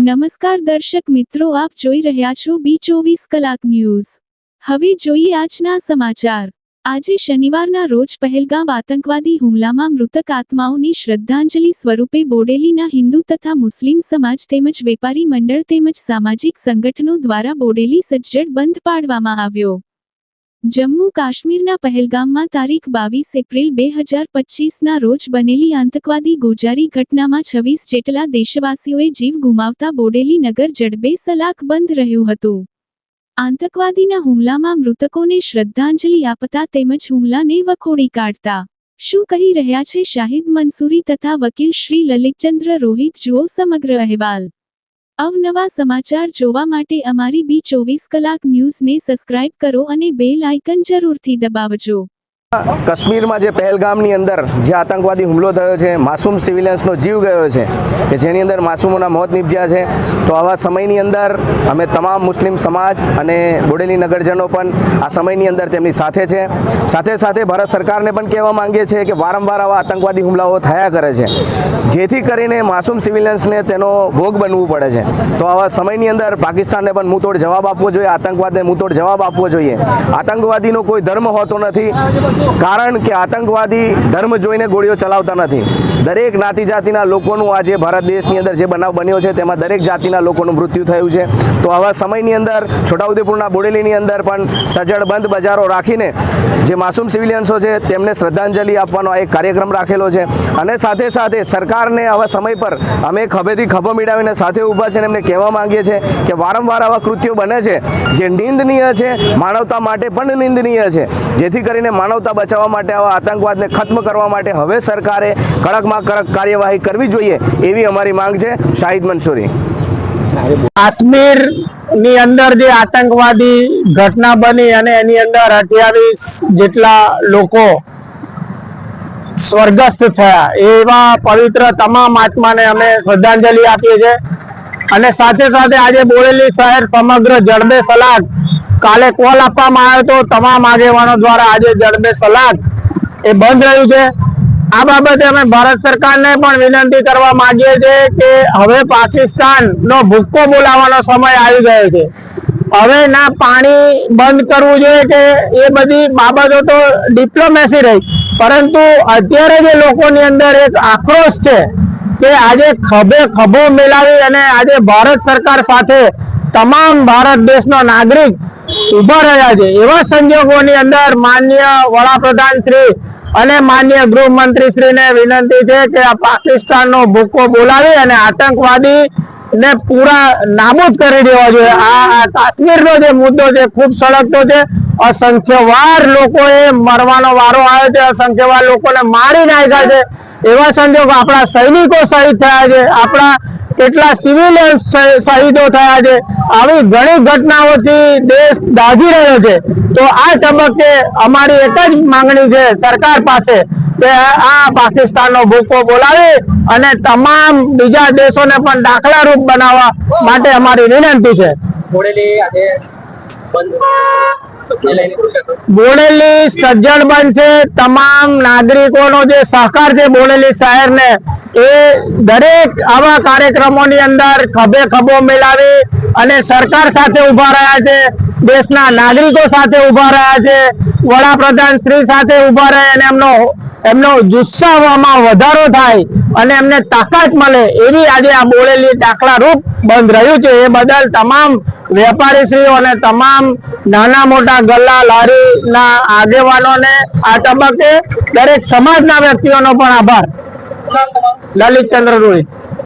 નમસ્કાર દર્શક મિત્રો, આપ જોઈ રહ્યા છો બી ચોવીસ કલાક ન્યૂઝ. હવે જોઈએ આજના સમાચાર. આજે શનિવારના રોજ પહેલગામ આતંકવાદી હુમલામાં મૃતક આત્માઓની શ્રદ્ધાંજલિ સ્વરૂપે બોડેલીના હિન્દુ તથા મુસ્લિમ સમાજ તેમજ વેપારી મંડળ તેમજ સામાજિક સંગઠનો દ્વારા બોડેલી સજ્જડ બંધ પાડવામાં આવ્યો. જમ્મુ કાશ્મીરના પહેલગામમાં તારીખ બાવીસ એપ્રિલ બે હજાર પચીસના રોજ બનેલી આતંકવાદી ગોજારી ઘટનામાં છવ્વીસ જેટલા દેશવાસીઓએ જીવ ગુમાવતા બોડેલી નગર જડબે સલાક બંધ રહ્યું હતું. આતંકવાદીના હુમલામાં મૃતકોને શ્રદ્ધાંજલિ આપતા તેમજ હુમલાને વખોડી કાઢતા. શું કહી રહ્યા છે શાહિદ મંસૂરી તથા વકીલ શ્રી લલિતચંદ્ર રોહિત જુઓ સમગ્ર અહેવાલ. અવનવા સમાચાર જોવા માટે અમારી બી ચોવીસ કલાક ન્યૂઝને સબસ્ક્રાઇબ કરો અને બેલ આઇકન જરૂરથી દબાવજો. કાશ્મીરમાં જે પહેલગામની અંદર જે આતંકવાદી હુમલો થયો છે, માસૂમ સિવિલિયન્સનો જીવ ગયો છે, કે જેની અંદર માસૂમોના મોત નીપજ્યા છે, તો આવા સમયની અંદર અમે તમામ મુસ્લિમ સમાજ અને બોડેલી નગરજનો પણ આ સમયની અંદર તેમની સાથે છે. સાથે સાથે ભારત સરકારને પણ કહેવા માંગીએ છીએ કે વારંવાર આવા આતંકવાદી હુમલાઓ થયા કરે છે. જેથી કરીને માસૂમ સિવિલિયન્સને તેનો ભોગ બનવું પડે છે. તો આવા સમયની અંદર પાકિસ્તાનને પણ મુંહતોડ જવાબ આપવો જોઈએ, આતંકવાદને મુંહતોડ જવાબ આપવો જોઈએ. આતંકવાદીનો કોઈ ધર્મ હોતો નથી. કારણ કે આતંકવાદી ધર્મ જોઈને ગોળીઓ ચલાવતા નથી. દરેક જ્ઞાતિ જાતિના લોકોનું આજે ભારત દેશની અંદર જે બનાવ બન્યો છે, તેમાં દરેક જાતિના લોકોનું મૃત્યુ થયું છે. તો આવા સમયની અંદર, છોટાઉદેપુરના બોડેલીની અંદર પણ સજ્જડ બંધ બજારો રાખીને જે માસૂમ સિવિલિયન્સો છે, તેમને શ્રદ્ધાંજલિ આપવાનો એક કાર્યક્રમ રાખેલો છે. અને સાથે સાથે સરકારને આવા સમય પર અમે ખભેથી ખભો મીડાવીને સાથે ઊભા છે અને એમને કહેવા માંગીએ છીએ કે વારંવાર આવા કૃત્યો બને છે, જે નિંદનીય છે, માનવતા માટે પણ નિંદનીય છે. જેથી કરીને માનવતા બચાવવા માટે આવા આતંકવાદને ખત્મ કરવા માટે હવે સરકારે કડકમાં કડક કાર્યવાહી કરવી જોઈએ એવી અમારી માંગ છે. શાહિદ મંસૂરી. કાશ્મીરની અંદર જે આતંકવાદી ઘટના બની અને એની અંદર અઠ્યાવીસ જેટલા લોકો સ્વર્ગસ્થ થયા, એવા પવિત્ર તમામ આત્માને અમે શ્રદ્ધાંજલિ આપીએ છીએ. અને સાથે સાથે આજે બોરેલી શહેર સમગ્ર જડબે સલાદ કાલે કોલ આપવામાં આવ્યો હતો. તમામ આગેવાનો દ્વારા આજે જડબે સલાદ એ બંધ રહ્યું છે. આ બાબતે અમે ભારત સરકારને પણ વિનંતી કરવા માંગીએ છીએ કે હવે પાકિસ્તાન નો ભૂક્કો બોલાવવાનો સમય આવી ગયો છે. હવે ના પાણી બંધ કરવું જોઈએ કે એ બધી બાબતો તો ડિપ્લોમેસી રહી. પરંતુ અત્યારે જે લોકોની અંદર એક આક્રોશ છે કે આજે ખભે ખભો મિલાવી અને આજે ભારત સરકાર સાથે તમામ ભારત દેશનો નાગરિક ઊભા રહ્યા છે. એવા સંજોગોની અંદર માન્ય વડાપ્રધાન શ્રી અને માન્ય ગૃહમંત્રી શ્રીને વિનંતી છે કે આ પાકિસ્તાનનો ભૂકો બોલાવી અને આતંકવાદી ને પૂરા નાબૂદ કરી દેવા જોઈએ. આ કાશ્મીરનો જે મુદ્દો છે, ખૂબ સળગતો છે. અસંખ્ય વાર લોકોએ મરવાનો વારો આવ્યો છે. અસંખ્ય વાર લોકોને મારી નાખ્યા છે. એવા સંજોગો આપણા સૈનિકો શહીદ થયા છે. આપણા કેટલા સિવિલ શહીદો થયા છે. આવી ઘણી ઘટનાઓથી દેશ દાઝી રહ્યો છે. તો આ તબક્કે અમારી એક જ માંગણી છે સરકાર પાસે કે આ પાકિસ્તાનનો ભૂકો બોલાવી અને તમામ બીજા દેશોને પણ દાખલારૂપ બનાવવા માટે અમારી વિનંતી છે. બોડેલી સજ્જડ બનશે. તમામ નાગરિકોનો જે સહકાર છે બોડેલી શહેરને, એ દરેક આવા કાર્યક્રમોની અંદર ખભે ખભો મિલાવી અને સરકાર સાથે ઊભા રહ્યા છે, દેશના નાગરિકો સાથે ઊભા રહ્યા છે, વડાપ્રધાન શ્રી સાથે ઊભા રહે અને એમનો એમનો જુસ્સામાં વધારો થાય અને એમને તાકાત મળે એવી આજે આ બોલેલી દાખલા રૂપ બંધ રહ્યું છે. એ બદલ તમામ વેપારીશ્રીઓ અને તમામ નાના મોટા ગલ્લા લારીના આગેવાનોને આ તબક્કે દરેક સમાજના વ્યક્તિઓનો પણ આભાર. લલિતચંદ્ર રોહિત